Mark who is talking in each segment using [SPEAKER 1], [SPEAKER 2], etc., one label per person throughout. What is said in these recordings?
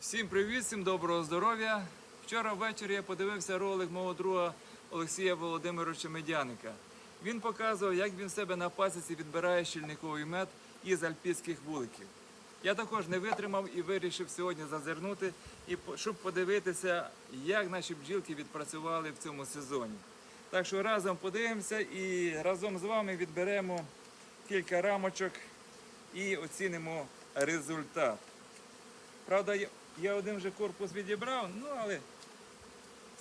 [SPEAKER 1] Всім привіт, всім доброго здоров'я. Вчора ввечері я подивився ролик мого друга Олексія Володимировича Медяника. Він показував, як він себе на пасіці відбирає щільниковий мед із альпійських вуликів. Я також не витримав і вирішив сьогодні зазирнути, щоб подивитися, як наші бджілки відпрацювали в цьому сезоні. Так що разом подивимося і разом з вами відберемо кілька рамочок і оцінимо результат. Правда, я, один вже корпус відібрав, ну але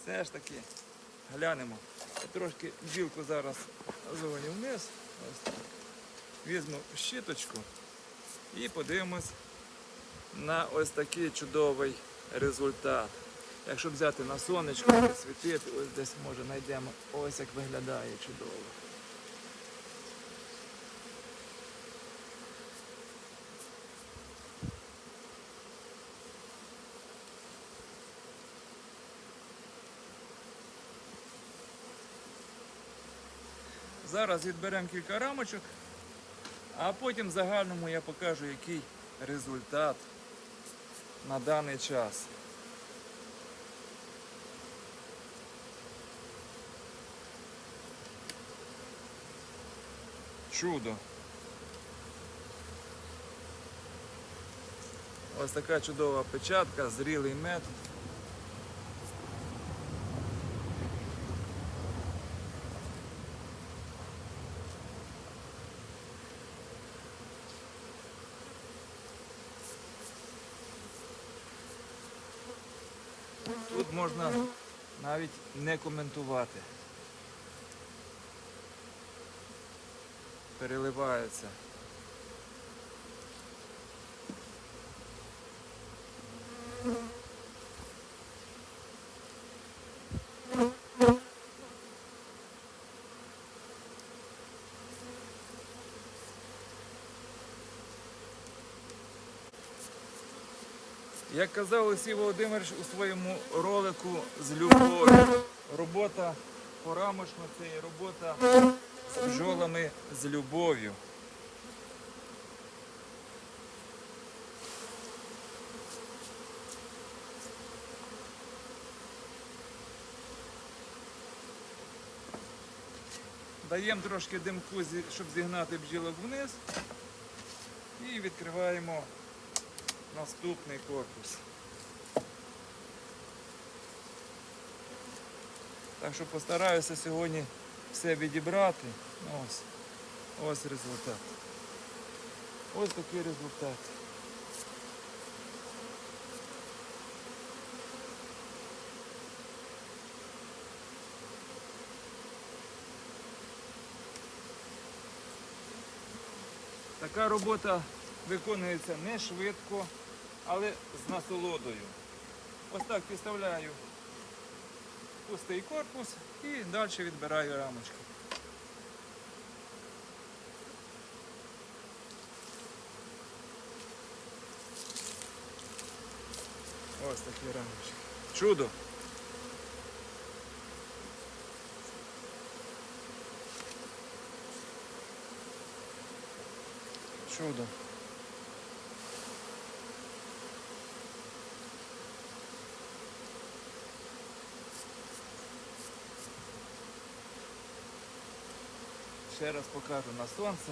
[SPEAKER 1] все ж таки глянемо. Трошки бджілку зараз згоню вниз. Ось так. Візьму щіточку і подивимось на ось такий чудовий результат. Якщо взяти на сонечко, підсвітити, ось десь може знайдемо, ось як виглядає чудово. Зараз відберемо кілька рамочок, а потім в загальному я покажу, який результат на даний час. Чудо. Ось така чудова печатка, зрілий мед. Тут можна навіть не коментувати. Переливається. Як казав Олексій Володимирович у своєму ролику з любов'ю. Робота порамошна це є робота з бджолами з любов'ю. Даємо трошки димку, щоб зігнати бджілок вниз. І відкриваємо наступний корпус. Так що постараюся сьогодні все відібрати. Ось, ось результат. Ось такий результат. Така робота виконується не швидко, але з насолодою. Ось так підставляю пустий корпус і далі відбираю рамочки. Ось такі рамочки. Чудо! Чудо. Ще раз покажу на сонце.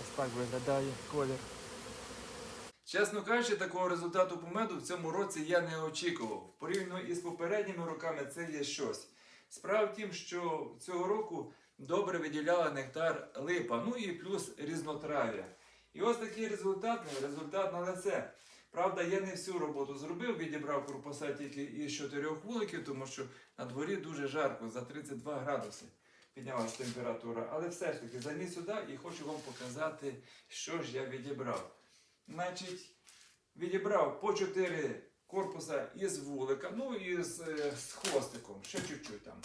[SPEAKER 1] Ось так виглядає колір. Чесно кажучи, такого результату по меду в цьому році я не очікував. Порівняно із попередніми роками це є щось. Справа в тім, що цього року добре виділяла нектар липа, ну і плюс різнотрав'я. І ось такий результат, ну, результат на лице. Правда, я не всю роботу зробив, відібрав корпуса тільки із чотирьох вуликів, тому що на дворі дуже жарко, за 32 градуси піднялася температура. Але все ж таки заніс сюди і хочу вам показати, що ж я відібрав. Значить, відібрав по 4 корпуса із вулика, ну і з, е, з хвостиком, ще чуть-чуть там.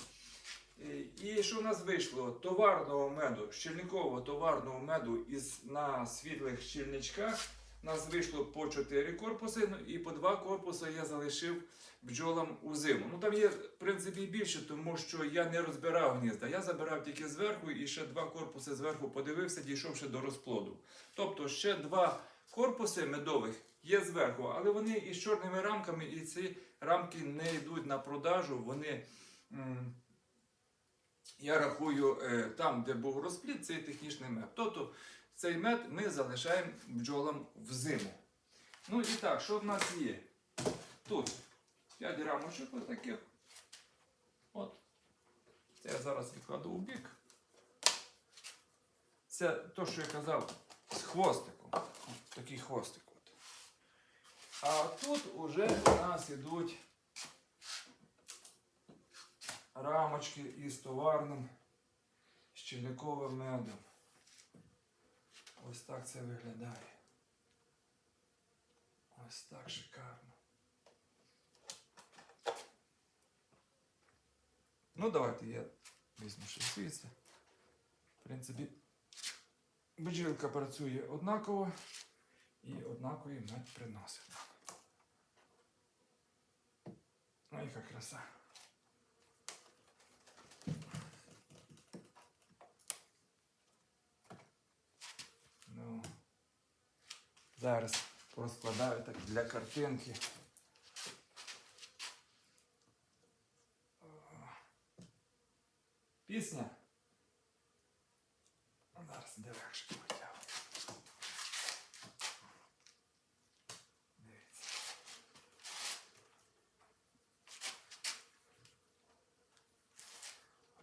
[SPEAKER 1] І що в нас вийшло? Товарного меду, щільникового товарного меду із, на світлих щільничках. У нас вийшло по 4 корпуси, ну і по 2 корпуси я залишив бджолам у зиму. Ну там є, в принципі, більше, тому що я не розбирав гнізда. Я забирав тільки зверху і ще два корпуси зверху подивився, дійшовши до розплоду. Тобто ще два корпуси медових є зверху, але вони із чорними рамками, і ці рамки не йдуть на продажу. Вони, я рахую, е, там, де був розплід, це технічний мед. Тобто цей мед ми залишаємо бджолам в зиму. Ну і так, що в нас є? Тут 5 рамочок ось таких. От. Це я зараз відкладу у бік. Це то, що я казав, з хвостиком. Такий хвостик. От. А тут уже у нас ідуть рамочки із товарним щільниковим медом. Ось так це виглядає. Ось так шикарно. Ну, давайте я візьму ще звідси. В принципі, бджілка працює однаково і однаковий мед приносить нам. Ну, яка краса. Ну, зараз розкладаю так для картинки. Пісня. Зараз де легше потягну. Дивіться.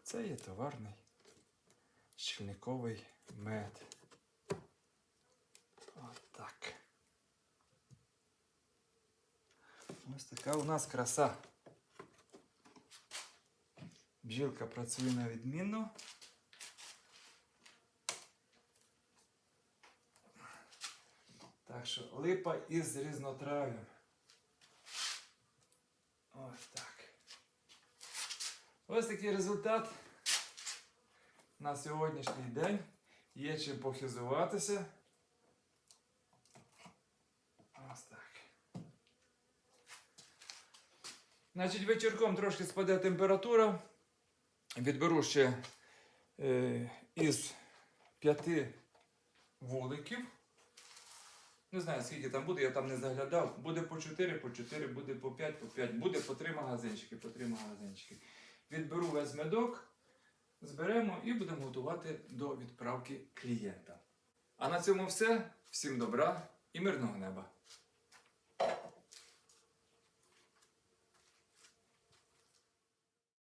[SPEAKER 1] Це є товарний щільниковий мед. Так. Ось така у нас краса. Бджілка працює на відмінно. Так що липа із різнотрав'ям. Ось так. Ось такий результат на сьогоднішній день. Є чим похизуватися. Ось так. Значить, вечірком трошки спаде температура. Відберу ще е, із п'яти вуликів. Не знаю, скільки там буде, я там не заглядав. Буде по 4, по 4, буде по 5, по 5, буде по 3 магазинчики, по 3 магазинчики. Відберу весь медок, зберемо і будемо готувати до відправки клієнта. А на цьому все. Всім добра і мирного неба!